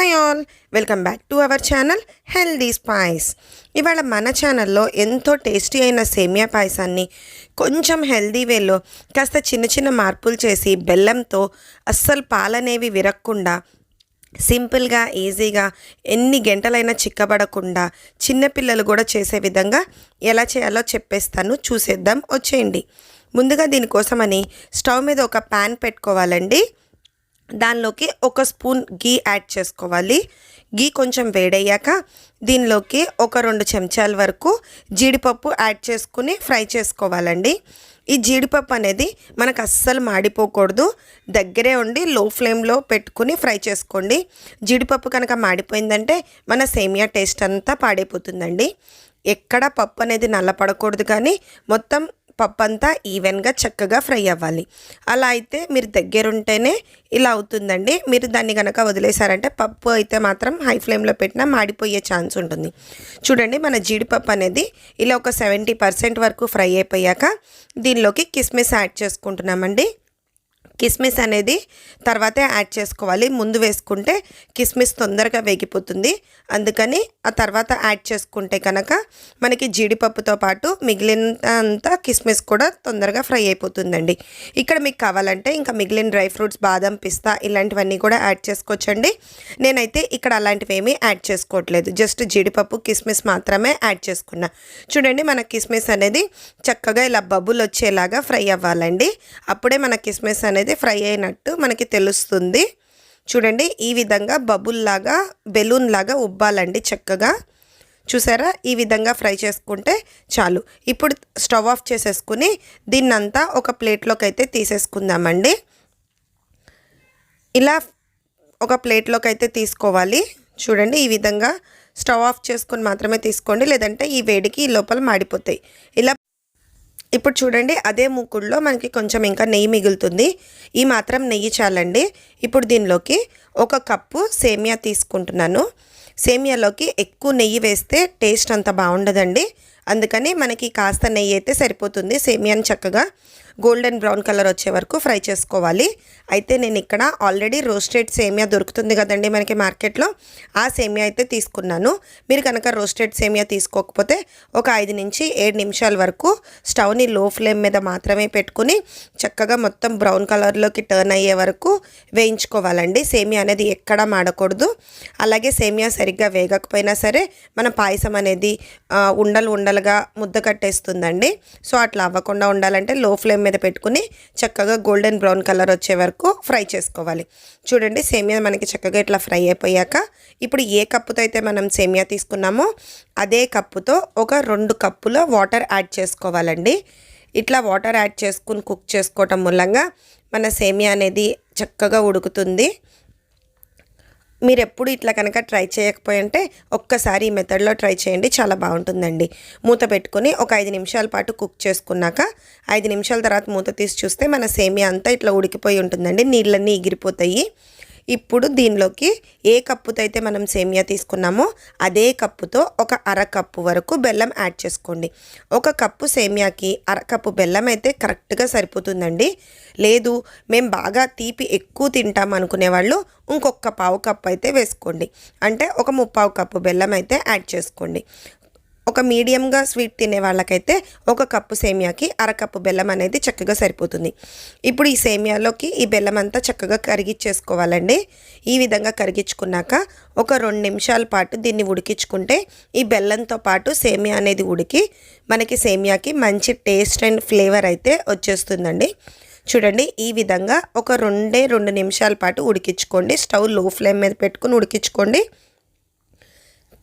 Hi all welcome back to our channel healthy spice ఇవాళ మన ఛానల్లో ఎంతో టేస్టీ అయిన సేమియా పాయసాన్ని కొంచెం హెల్దీ వేలో కాస్త చిన్న చిన్న మార్పులు చేసి బెల్లంతో అస్సలు పాలనేవి విరక్కుండా సింపుల్గా ఈజీగా ఎన్ని గంటలైనా చిక్కబడకుండా చిన్నపిల్లలు కూడా చేసే విధంగా ఎలా చేయాలో చెప్పేస్తాను. చూసేద్దాం వచ్చేయండి. ముందుగా దీనికోసమని స్టవ్ మీద ఒక ప్యాన్ పెట్టుకోవాలండి. దానిలోకి ఒక స్పూన్ గీ యాడ్ చేసుకోవాలి. గీ కొంచెం వేడయ్యాక దీనిలోకి ఒక రెండు చెంచాల వరకు జీడిపప్పు యాడ్ చేసుకుని ఫ్రై చేసుకోవాలండి. ఈ జీడిపప్పు అనేది మనకు అస్సలు మాడిపోకూడదు. దగ్గరే ఉండి లో ఫ్లేమ్లో పెట్టుకుని ఫ్రై చేసుకోండి. జీడిపప్పు కనుక మాడిపోయిందంటే మన సేమియా టేస్ట్ అంతా పాడైపోతుందండి. ఎక్కడ పప్పు అనేది నల్లపడకూడదు కానీ మొత్తం పప్పు అంతా ఈవెన్గా చక్కగా ఫ్రై అవ్వాలి. అలా అయితే మీరు దగ్గరుంటేనే ఇలా అవుతుందండి. మీరు దాన్ని కనుక వదిలేశారంటే పప్పు అయితే మాత్రం హై ఫ్లేమ్లో పెట్టినా మాడిపోయే ఛాన్స్ ఉంటుంది. చూడండి మన జీడిపప్పు అనేది ఇలా ఒక సెవెంటీ పర్సెంట్ వరకు ఫ్రై అయిపోయాక దీనిలోకి కిస్మిస్ యాడ్ చేసుకుంటున్నామండి. కిస్మిస్ అనేది తర్వాతే యాడ్ చేసుకోవాలి. ముందు వేసుకుంటే కిస్మిస్ తొందరగా వేగిపోతుంది. అందుకని ఆ తర్వాత యాడ్ చేసుకుంటే కనుక మనకి జీడిపప్పుతో పాటు మిగిలిన అంతా కిస్మిస్ కూడా తొందరగా ఫ్రై అయిపోతుందండి. ఇక్కడ మీకు కావాలంటే ఇంకా మిగిలిన డ్రై ఫ్రూట్స్ బాదం పిస్తా ఇలాంటివన్నీ కూడా యాడ్ చేసుకోవచ్చండి. నేనైతే ఇక్కడ అలాంటివి ఏమీ యాడ్ చేసుకోవట్లేదు. జస్ట్ జీడిపప్పు కిస్మిస్ మాత్రమే యాడ్ చేసుకున్నా. చూడండి మన కిస్మిస్ అనేది చక్కగా ఇలా బబుల్ వచ్చేలాగా ఫ్రై అవ్వాలండి. అప్పుడే మన కిస్మిస్ అనేది ఫ్రై అయినట్టు మనకి తెలుస్తుంది. చూడండి ఈ విధంగా బబుల్ లాగా బెలూన్ లాగా ఉబ్బాలండి చక్కగా. చూసారా? ఈ విధంగా ఫ్రై చేసుకుంటే చాలు. ఇప్పుడు స్టవ్ ఆఫ్ చేసేసుకుని దీన్నంతా ఒక ప్లేట్లోకి అయితే తీసేసుకుందామండి. ఇలా ఒక ప్లేట్లోకి అయితే తీసుకోవాలి. చూడండి ఈ విధంగా స్టవ్ ఆఫ్ చేసుకొని మాత్రమే తీసుకోండి. లేదంటే ఈ వేడికి ఈ లోపల మాడిపోతాయి. ఇలా ఇప్పుడు చూడండి అదే మూకుడులో మనకి కొంచెం ఇంకా నెయ్యి మిగులుతుంది. ఈ మాత్రం నెయ్యి చాలండి. ఇప్పుడు దీనిలోకి ఒక కప్పు సేమియా తీసుకుంటున్నాను. సేమియాలోకి ఎక్కువ నెయ్యి వేస్తే టేస్ట్ అంత బాగుండదండి. అందుకని మనకి కాస్త నెయ్యి అయితే సరిపోతుంది సేమియాని చక్కగా. గోల్డెన్ బ్రౌన్ కలర్ వచ్చే వరకు ఫ్రై చేసుకోవాలి. అయితే నేను ఇక్కడ ఆల్రెడీ రోస్టెడ్ సేమియా దొరుకుతుంది కదండి మనకి మార్కెట్లో. ఆ సేమియా అయితే తీసుకున్నాను. మీరు కనుక రోస్టెడ్ సేమియా తీసుకోకపోతే ఒక ఐదు నుంచి ఏడు నిమిషాల వరకు స్టవ్ని లో ఫ్లేమ్ మీద మాత్రమే పెట్టుకుని చక్కగా మొత్తం బ్రౌన్ కలర్లోకి టర్న్ అయ్యే వరకు వేయించుకోవాలండి. సేమియా అనేది ఎక్కడా మాడకూడదు. అలాగే సేమియా సరిగ్గా వేగకపోయినా సరే మన పాయసం అనేది ఉండలు ఉండలుగా ముద్ద కట్టేస్తుందండి. సో అట్లా అవ్వకుండా ఉండాలంటే లో ఫ్లేమ్ మీద పెట్టుకుని చక్కగా గోల్డెన్ బ్రౌన్ కలర్ వచ్చే వరకు ఫ్రై చేసుకోవాలి. చూడండి సేమియా మనకి చక్కగా ఇట్లా ఫ్రై అయిపోయాక ఇప్పుడు ఏ కప్పుతో అయితే మనం సేమియా తీసుకున్నామో అదే కప్పుతో ఒక రెండు కప్పుల వాటర్ యాడ్ చేసుకోవాలండి. ఇట్లా వాటర్ యాడ్ చేసుకుని కుక్ చేసుకోవటం మూలంగా మన సేమియా అనేది చక్కగా ఉడుకుతుంది. మీరు ఎప్పుడు ఇట్లా కనుక ట్రై చేయకపోయింటే ఒక్కసారి ఈ మెథడ్లో ట్రై చేయండి చాలా బాగుంటుందండి. మూత పెట్టుకొని ఒక ఐదు నిమిషాల పాటు కుక్ చేసుకున్నాక ఐదు నిమిషాల తర్వాత మూత తీసి చూస్తే మన సేమియా అంతా ఇట్లా ఉడికిపోయి ఉంటుందండి. నీళ్ళన్నీ ఎగిరిపోతాయి. ఇప్పుడు దీనిలోకి ఏ కప్పుతో అయితే మనం సేమియా తీసుకున్నామో అదే కప్పుతో ఒక అర కప్పు వరకు బెల్లం యాడ్ చేసుకోండి. ఒక కప్పు సేమియాకి అర కప్పు బెల్లం అయితే కరెక్ట్గా సరిపోతుందండి. లేదు మేము బాగా తీపి ఎక్కువ తింటాం అనుకునే వాళ్ళు ఇంకొక పావు కప్పు అయితే వేసుకోండి. అంటే ఒక ముప్పావు కప్పు బెల్లం అయితే యాడ్ చేసుకోండి. ఒక మీడియంగా స్వీట్ తినే వాళ్ళకైతే ఒక కప్పు సేమియాకి అరకప్పు బెల్లం అనేది చక్కగా సరిపోతుంది. ఇప్పుడు ఈ సేమియాలోకి ఈ బెల్లం అంతా చక్కగా కరిగించేసుకోవాలండి. ఈ విధంగా కరిగించుకున్నాక ఒక రెండు నిమిషాల పాటు దీన్ని ఉడికించుకుంటే ఈ బెల్లంతో పాటు సేమియా అనేది ఉడికి మనకి సేమియాకి మంచి టేస్ట్ అండ్ ఫ్లేవర్ అయితే వచ్చేస్తుందండి. చూడండి ఈ విధంగా ఒక రెండే రెండు నిమిషాల పాటు ఉడికించుకోండి. స్టవ్లో ఫ్లేమ్ మీద పెట్టుకుని ఉడికించుకోండి.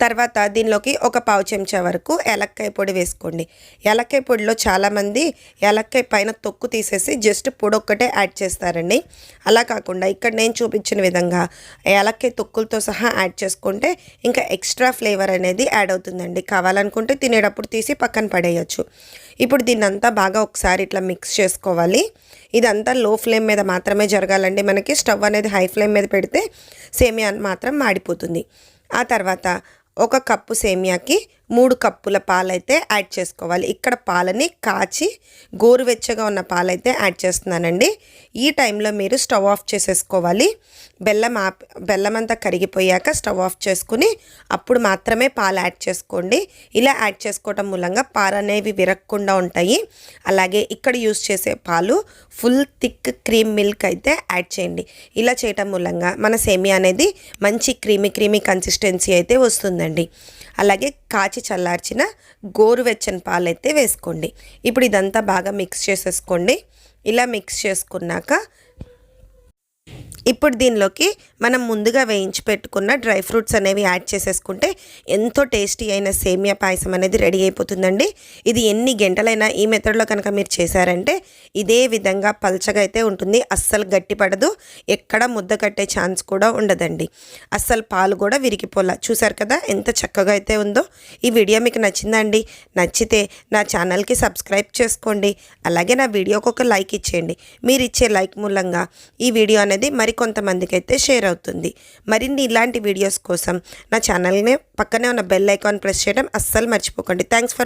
తర్వాత దీనిలోకి ఒక పావు చెంచా వరకు ఏలక్కాయ పొడి వేసుకోండి. ఏలక్కాయ పొడిలో చాలామంది ఏలక్కాయ పైన తొక్కు తీసేసి జస్ట్ పొడి ఒక్కటే యాడ్ చేస్తారండి. అలా కాకుండా ఇక్కడ నేను చూపించిన విధంగా ఏలక్కాయ తొక్కులతో సహా యాడ్ చేసుకుంటే ఇంకా ఎక్స్ట్రా ఫ్లేవర్ అనేది యాడ్ అవుతుందండి. కావాలనుకుంటే తినేటప్పుడు తీసి పక్కన పడేయచ్చు. ఇప్పుడు దీన్నంతా బాగా ఒకసారి ఇట్లా మిక్స్ చేసుకోవాలి. ఇదంతా లో ఫ్లేమ్ మీద మాత్రమే జరగాలండి. మనకి స్టవ్ అనేది హై ఫ్లేమ్ మీద పెడితే సేమియా మాత్రం మాడిపోతుంది. ఆ తర్వాత ఒక కప్పు సేమియాకి మూడు కప్పుల పాలైతే యాడ్ చేసుకోవాలి. ఇక్కడ పాలని కాచి గోరువెచ్చగా ఉన్న పాలైతే యాడ్ చేస్తున్నానండి. ఈ టైంలో మీరు స్టవ్ ఆఫ్ చేసేసుకోవాలి. బెల్లం ఆప్ బెల్లం అంతా కరిగిపోయాక స్టవ్ ఆఫ్ చేసుకుని అప్పుడు మాత్రమే పాలు యాడ్ చేసుకోండి. ఇలా యాడ్ చేసుకోవటం మూలంగా పాలు అనేవి విరగకుండా ఉంటాయి. అలాగే ఇక్కడ యూస్ చేసే పాలు ఫుల్ థిక్ క్రీమ్ మిల్క్ అయితే యాడ్ చేయండి. ఇలా చేయటం మూలంగా మన సేమియా అనేది మంచి క్రీమీ క్రీమీ కన్సిస్టెన్సీ అయితే వస్తుందండి. అలాగే కాచి చల్లార్చిన గోరువెచ్చని పాలైతే వేసుకోండి. ఇప్పుడు ఇదంతా బాగా మిక్స్ చేసేసుకోండి. ఇలా మిక్స్ చేసుకున్నాక ఇప్పుడు దీనిలోకి మనం ముందుగా వేయించి పెట్టుకున్న డ్రై ఫ్రూట్స్ అనేవి యాడ్ చేసేసుకుంటే ఎంతో టేస్టీ అయిన సేమియా పాయసం అనేది రెడీ అయిపోతుందండి. ఇది ఎన్ని గంటలైనా ఈ మెథడ్లో కనుక మీరు చేశారంటే ఇదే విధంగా పల్చగా అయితే ఉంటుంది. అస్సలు గట్టిపడదు ఎక్కడ ముద్ద కట్టే ఛాన్స్ కూడా ఉండదండి. అస్సలు పాలు కూడా విరిగిపోలా. చూసారు కదా ఎంత చక్కగా అయితే ఉందో. ఈ వీడియో మీకు నచ్చిందండి. నచ్చితే నా ఛానల్కి సబ్స్క్రైబ్ చేసుకోండి. అలాగే నా వీడియోకి ఒక లైక్ ఇచ్చేయండి. మీరు ఇచ్చే లైక్ మూలంగా ఈ వీడియో అనేది మరి మరికొంతమందికి అయితే షేర్ అవుతుంది. మరిన్ని ఇలాంటి వీడియోస్ కోసం నా ఛానల్ని పక్కనే ఉన్న బెల్ ఐకాన్ ప్రెస్ చేయడం అస్సలు మర్చిపోకండి. Thanks for